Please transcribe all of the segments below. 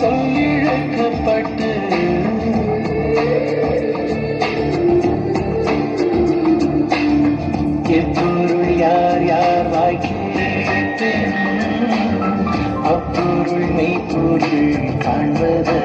சொல்லிழக்கப்பட்டு எப்பொருள் யார் யார் வாய்க்கிட்டு அப்பொருள் மெய்ப்பொருள் காண்பது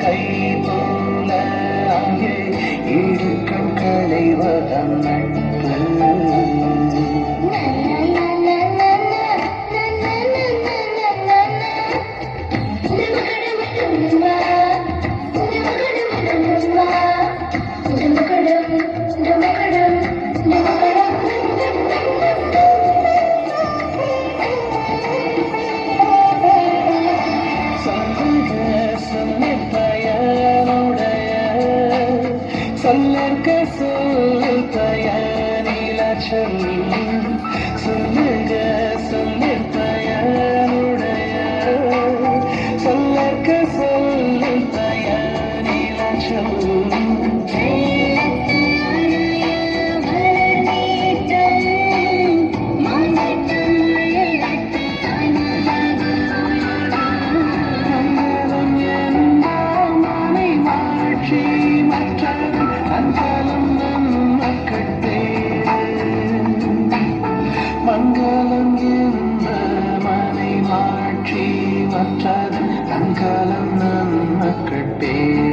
கை போல அங்கே இருக்கும் கலைவதம் நட்பு சொல்லற்க சொல் மனை மாட்சி மற்றது அங்கலம் நம் மக்கள் பேர்